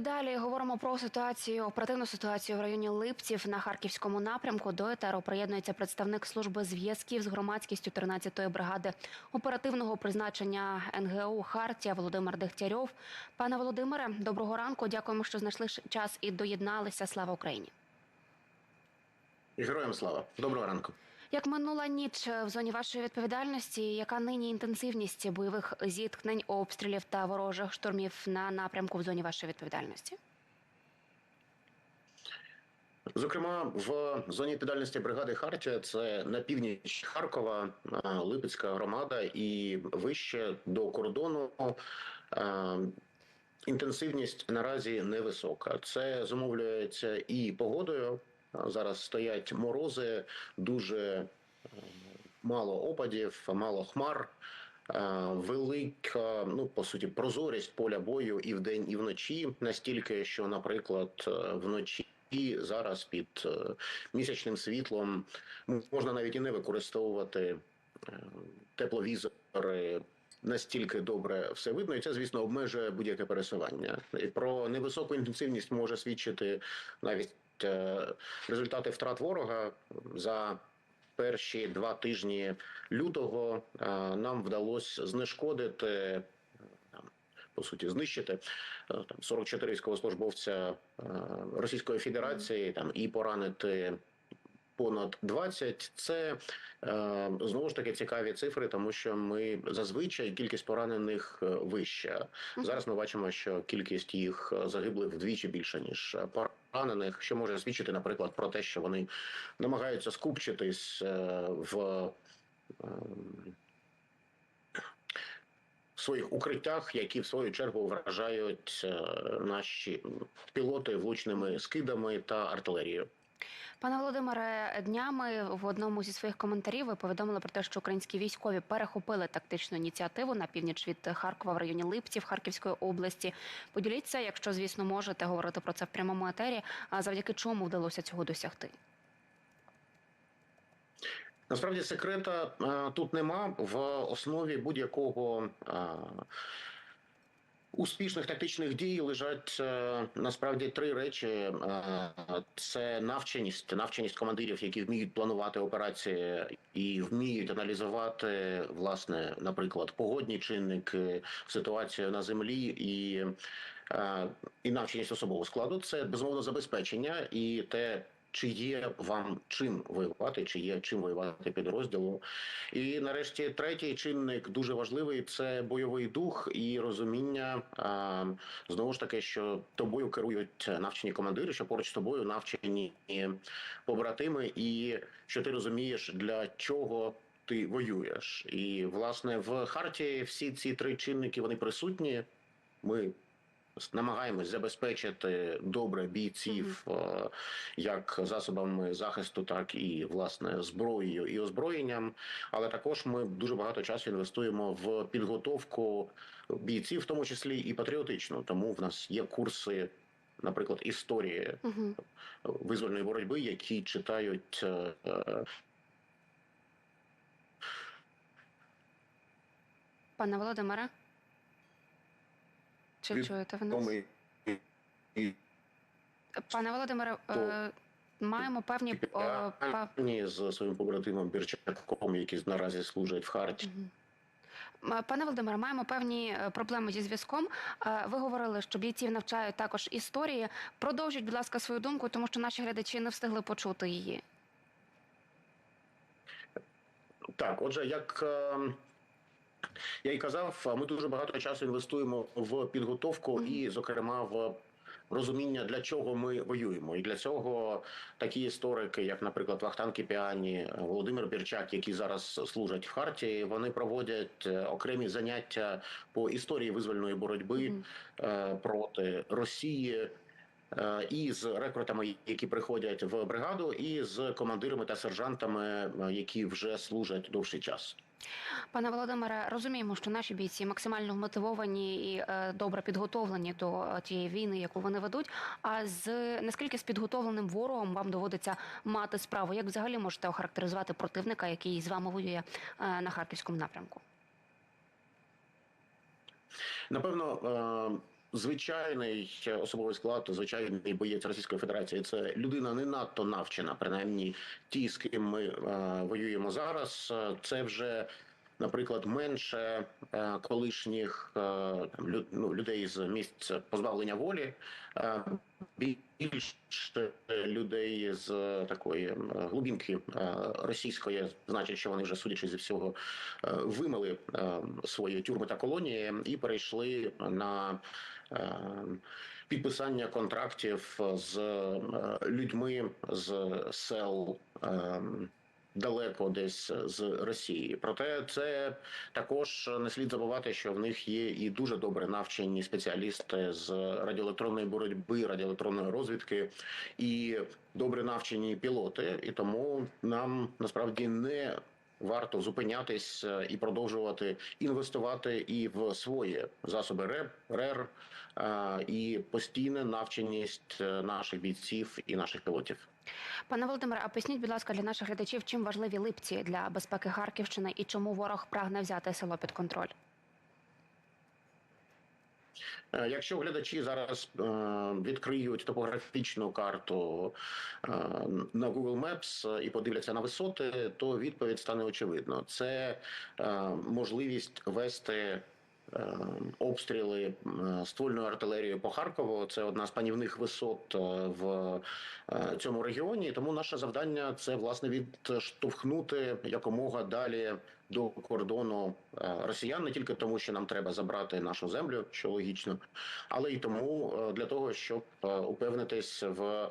Далі говоримо про ситуацію, оперативну ситуацію в районі Липців на харківському напрямку. До етеру приєднується представник служби зв'язків з громадськістю 13-ї бригади оперативного призначення НГУ Хартія Володимир Дегтярьов. Пане Володимире, доброго ранку. Дякуємо, що знайшли час і доєдналися. Слава Україні. Героям слава. Доброго ранку. Як минула ніч в зоні вашої відповідальності, яка нині інтенсивність бойових зіткнень, обстрілів та ворожих штурмів на напрямку в зоні вашої відповідальності? Зокрема, в зоні відповідальності бригади Хартія це на північ Харкова, е, Липецька громада і вище до кордону. е, Інтенсивність наразі невисока. Це зумовлюється і погодою. Зараз стоять морози, дуже е, мало опадів, мало хмар. е, Велика, ну по суті, прозорість поля бою і вдень, і вночі настільки, що, наприклад, е, вночі зараз під місячним світлом можна навіть і не використовувати тепловізори. Настільки добре все видно, і це, звісно, обмежує будь-яке пересування. І про невисоку інтенсивність може свідчити навіть результати втрат ворога за перші два тижні лютого. е, Нам вдалося знешкодити е, по суті, знищити е, там 44 військовослужбовця е, Російської Федерації там і поранити. Понад 20. це е, знову ж таки цікаві цифри, тому що ми зазвичай кількість поранених е, вища. Зараз ми бачимо, що кількість їх е, загиблих вдвічі більша ніж поранених, що може свідчити, наприклад, про те, що вони намагаються скупчитись в своїх укриттях, які в свою чергу вражають наші пілоти влучними скидами та артилерією. Пане Володимире, днями в одному зі своїх коментарів ви повідомили про те, що українські військові перехопили тактичну ініціативу на північ від Харкова в районі Липців Харківської області. Поділіться, якщо звісно можете говорити про це в прямому етері. А завдяки чому вдалося цього досягти? Насправді секрета е, тут нема в основі будь-якого. Успішних тактичних дій лежать е, насправді три речі: Е, це навченість, навченість командирів, які вміють планувати операції і вміють аналізувати власне, наприклад, погодні чинники, ситуацію на землі і, е, і навченість особового складу. Це безумовно забезпечення і те. Чи є вам чим воювати, чи є чим воювати підрозділу? І нарешті третій чинник дуже важливий це бойовий дух і розуміння а, знову ж таки, що тобою керують навчені командири, що поруч з тобою навчені побратими, і що ти розумієш, для чого ти воюєш. І власне в харті всі ці три чинники вони присутні. Ми намагаємось забезпечити добре бійців е, як засобами захисту, так і власне зброєю і озброєнням. Але також ми дуже багато часу інвестуємо в підготовку бійців, в тому числі і патріотичну. Тому в нас є курси, наприклад, історії Угу. визвольної боротьби, які читають. е, е, Пане Володимире, чи чуєте ви нас? Пане Володимире, е, маємо певні е, з своїм побратимом Бірчаком, які наразі служать в харті. М, Пане Володимире, маємо певні е, проблеми зі зв'язком. Е, Ви говорили, що бійців навчають також історії. Продовжіть, будь ласка, свою думку, тому що наші глядачі не встигли почути її. Так, отже, як е, я й казав, ми дуже багато часу інвестуємо в підготовку і, зокрема, в розуміння, для чого ми воюємо. І для цього такі історики, як, наприклад, Вахтан Кіпіані, Володимир Бірчак, які зараз служать в харті, вони проводять е, окремі заняття по історії визвольної боротьби Мгм. е, проти Росії. Е, І з рекрутами, які приходять в бригаду, і з командирами та сержантами, е, які вже служать довший час. Пане Володимире, розуміємо, що наші бійці максимально вмотивовані і е, добре підготовлені до тієї війни, яку вони ведуть. А з наскільки з підготовленим ворогом вам доводиться мати справу? Як взагалі можете охарактеризувати противника, який з вами воює на харківському напрямку? Напевно, Звичайний особовий склад, звичайний боєць Російської Федерації це людина не надто навчена, принаймні ті, з ким ми е, воюємо зараз. Це вже, наприклад, менше е, колишніх е, лю- ну, людей з місць позбавлення волі, е, більше людей з такої глибинки е, російської, значить, що вони вже судячи зі всього е, вимили е, свої тюрми та колонії і перейшли на підписання контрактів з е, людьми з сел. е, Далеко десь з Росії, проте це також не слід забувати, що в них є і дуже добре навчені спеціалісти з радіоелектронної боротьби, радіоелектронної розвідки і добре навчені пілоти. І тому нам насправді не варто зупинятись е, і продовжувати інвестувати і в свої засоби РЕП, РЕР е, і постійна навченість е, наших бійців і наших пілотів. Пане Володимире, а поясніть, будь ласка, для наших глядачів, чим важливі липці для безпеки Харківщини і чому ворог прагне взяти село під контроль? Е, Якщо глядачі зараз е, відкриють топографічну карту е, на Google Maps і подивляться на висоти, то відповідь стане очевидно. Це можливість вести. Обстріли ствольною артилерією по Харкову це одна з панівних висот в цьому регіоні. Тому наше завдання це власне відштовхнути якомога далі до кордону е, росіян, не тільки тому, що нам треба забрати нашу землю, що логічно, але й тому е, для того, щоб е, упевнитись в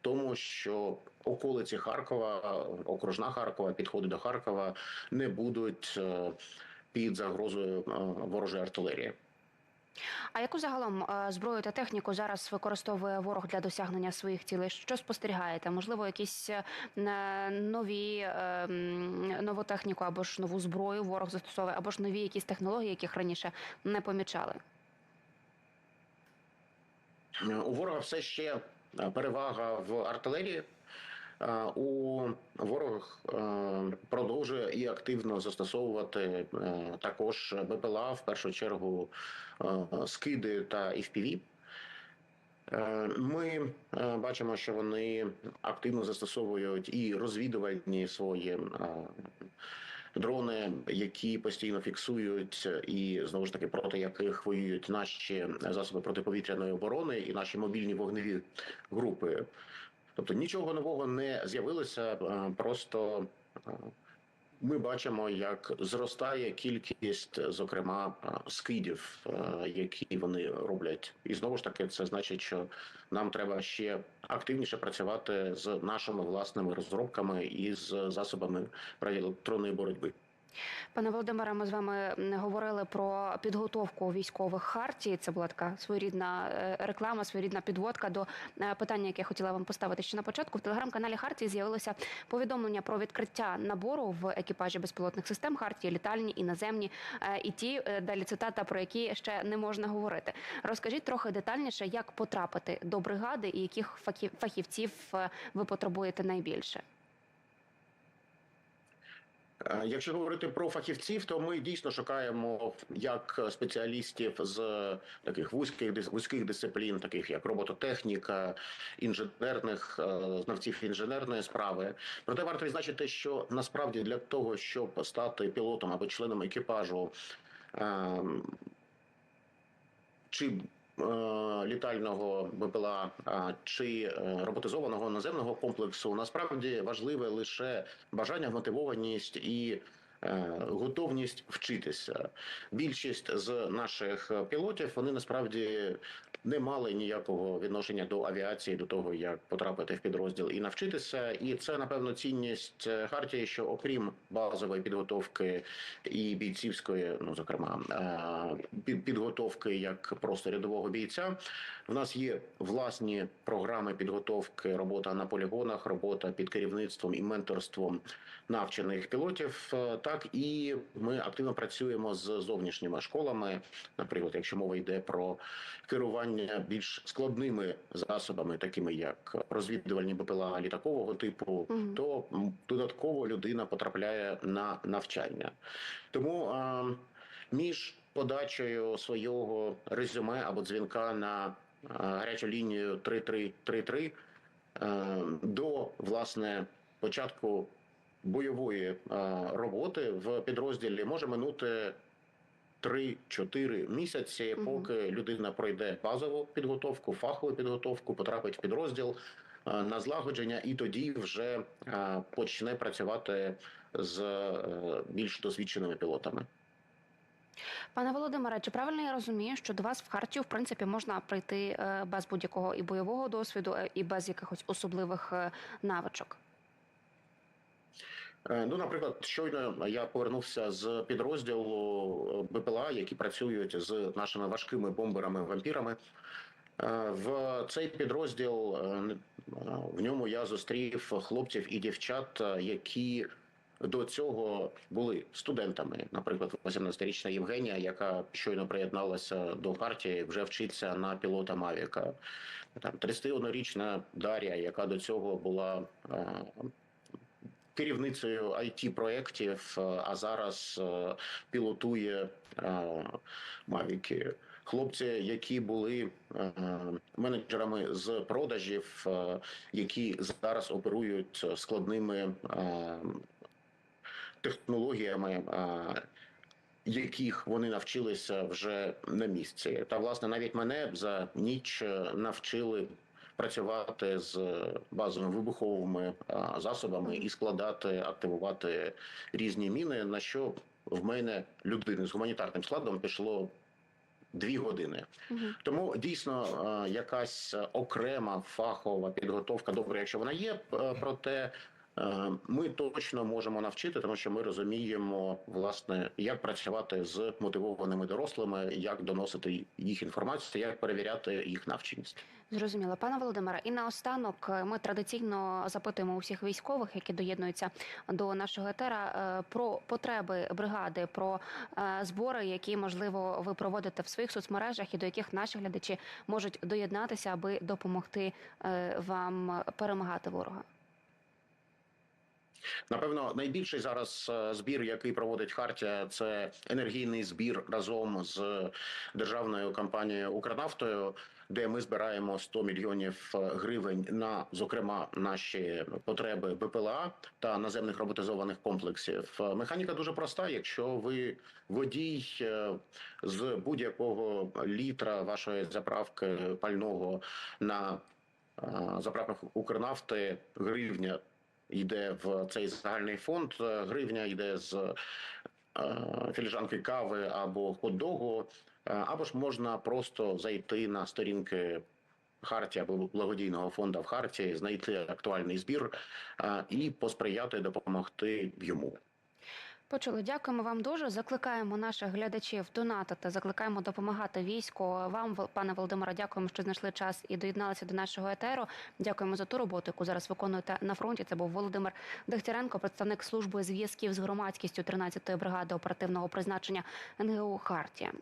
тому, що околиці Харкова, окружна Харкова, підходи до Харкова не будуть під загрозою ворожої артилерії. А яку загалом е, зброю та техніку зараз використовує ворог для досягнення своїх цілей? Що спостерігаєте? Можливо, якісь е, нові е, нову техніку або ж нову зброю ворог застосовує, або ж нові якісь технології, яких раніше не помічали? У ворога все ще перевага в артилерії. Е, У ворог е, продовжує і активно застосовувати е, також БПЛА, в першу чергу скиди та. Е, Ми бачимо, що вони активно застосовують і розвідувальні свої дрони, які постійно фіксують і знову ж таки проти яких воюють наші засоби протиповітряної оборони і наші мобільні вогневі групи. Тобто нічого нового не з'явилося, е, просто е, ми бачимо, як зростає кількість, зокрема, е, скидів, які вони роблять, і знову ж таки, це значить, що нам треба ще активніше працювати з нашими власними розробками і з засобами радіоелектронної боротьби. Пане Володимире, ми з вами говорили про підготовку військових хартій. Це була така своєрідна е, реклама, своєрідна підводка до е, питання, яке я хотіла вам поставити ще на початку. В телеграм-каналі Хартії з'явилося повідомлення про відкриття набору в екіпажі безпілотних систем Хартії, літальні і наземні, е, і ті далі цитата, про які ще не можна говорити. Розкажіть трохи детальніше, як потрапити до бригади і яких фахів- фахівців ви потребуєте найбільше. Е, Якщо говорити про фахівців, то ми дійсно шукаємо як спеціалістів з таких вузьких вузьких дисциплін, таких як робототехніка, інженерних е, знавців інженерної справи. Проте варто відзначити, що насправді для того, щоб стати пілотом або членом екіпажу. е, Чи літального БПЛА, чи е, роботизованого наземного комплексу. Насправді важливе лише бажання, мотивованість і е, готовність вчитися. Більшість з наших пілотів вони насправді не мали ніякого відношення до авіації, до того як потрапити в підрозділ і навчитися. І це напевно цінність е, хартії, що окрім базової підготовки і бійцівської, ну зокрема е, підготовки як просто рядового бійця. В нас є власні програми підготовки, робота на полігонах, робота під керівництвом і менторством навчених пілотів. Так і ми активно працюємо з зовнішніми школами. Наприклад, якщо мова йде про керування більш складними засобами, такими як розвідувальні БПЛА літакового типу, Мгм. то додатково людина потрапляє на навчання. Тому а, між подачею свого резюме або дзвінка на гарячу лінію 3333 е, до власне початку бойової е, роботи в підрозділі може минути 3-4 місяці, поки людина пройде базову підготовку, фахову підготовку, потрапить в підрозділ е, на злагодження, і тоді вже е, почне працювати з більш досвідченими пілотами. Пане Володимире, чи правильно я розумію, що до вас в Хартію в принципі можна прийти без будь-якого і бойового досвіду, і без якихось особливих навичок? Е, Ну, наприклад, щойно я повернувся з підрозділу е, БПЛА, які працюють з нашими важкими бомберами-вампірами. Е, В цей підрозділ в ньому я зустрів хлопців і дівчат, які до цього були студентами. Наприклад, 18-річна Євгенія, яка щойно приєдналася до партії, вже вчиться на пілота Мавіка. Там 31-річна Дар'я, яка до цього була керівницею it проєктів, е, а зараз е, пілотує е, Мавіки. Хлопці, які були е, менеджерами з продажів, е, які зараз оперують складними е, технологіями, е, яких вони навчилися вже на місці. Та власне навіть мене за ніч навчили працювати з базовими вибуховими засобами і складати, активувати різні міни. На що в мене людини з гуманітарним складом пішло дві години. Угу. Тому дійсно е, якась окрема фахова підготовка, добре, якщо вона є, е, проте е, ми точно можемо навчити, тому що ми розуміємо власне, як працювати з мотивованими дорослими, як доносити їх інформацію, як перевіряти їх навченість. Зрозуміло, пане Володимире. І наостанок е, ми традиційно запитуємо усіх військових, які доєднуються до нашого етера, е, про потреби бригади, про е, збори, які можливо ви проводите в своїх соцмережах, і до яких наші глядачі можуть доєднатися, аби допомогти е, вам перемагати ворога. Напевно, найбільший зараз е, збір, який проводить Хартія, це енергійний збір разом з державною компанією Укрнафтою, де ми збираємо 100 мільйонів е, гривень на зокрема наші потреби БПЛА та наземних роботизованих комплексів. Е, Механіка дуже проста. Якщо ви водій з будь-якого літра вашої заправки пального на заправках Укрнафти гривня йде в цей загальний фонд. е, Гривня йде з е, філіжанки кави або хот-догу, е, або ж можна просто зайти на сторінки Харті або благодійного фонду в Харті, знайти актуальний збір а, і посприяти допомогти йому. Почули, дякуємо вам дуже. Закликаємо наших глядачів донатити, закликаємо допомагати війську. Вам, пане Володимире, дякуємо, що знайшли час і доєдналися до нашого етеру. Дякуємо за ту роботу, яку зараз виконуєте на фронті. Це був Володимир Дегтяренко, представник служби зв'язків з громадськістю 13-ї бригади оперативного призначення НГУ Хартія.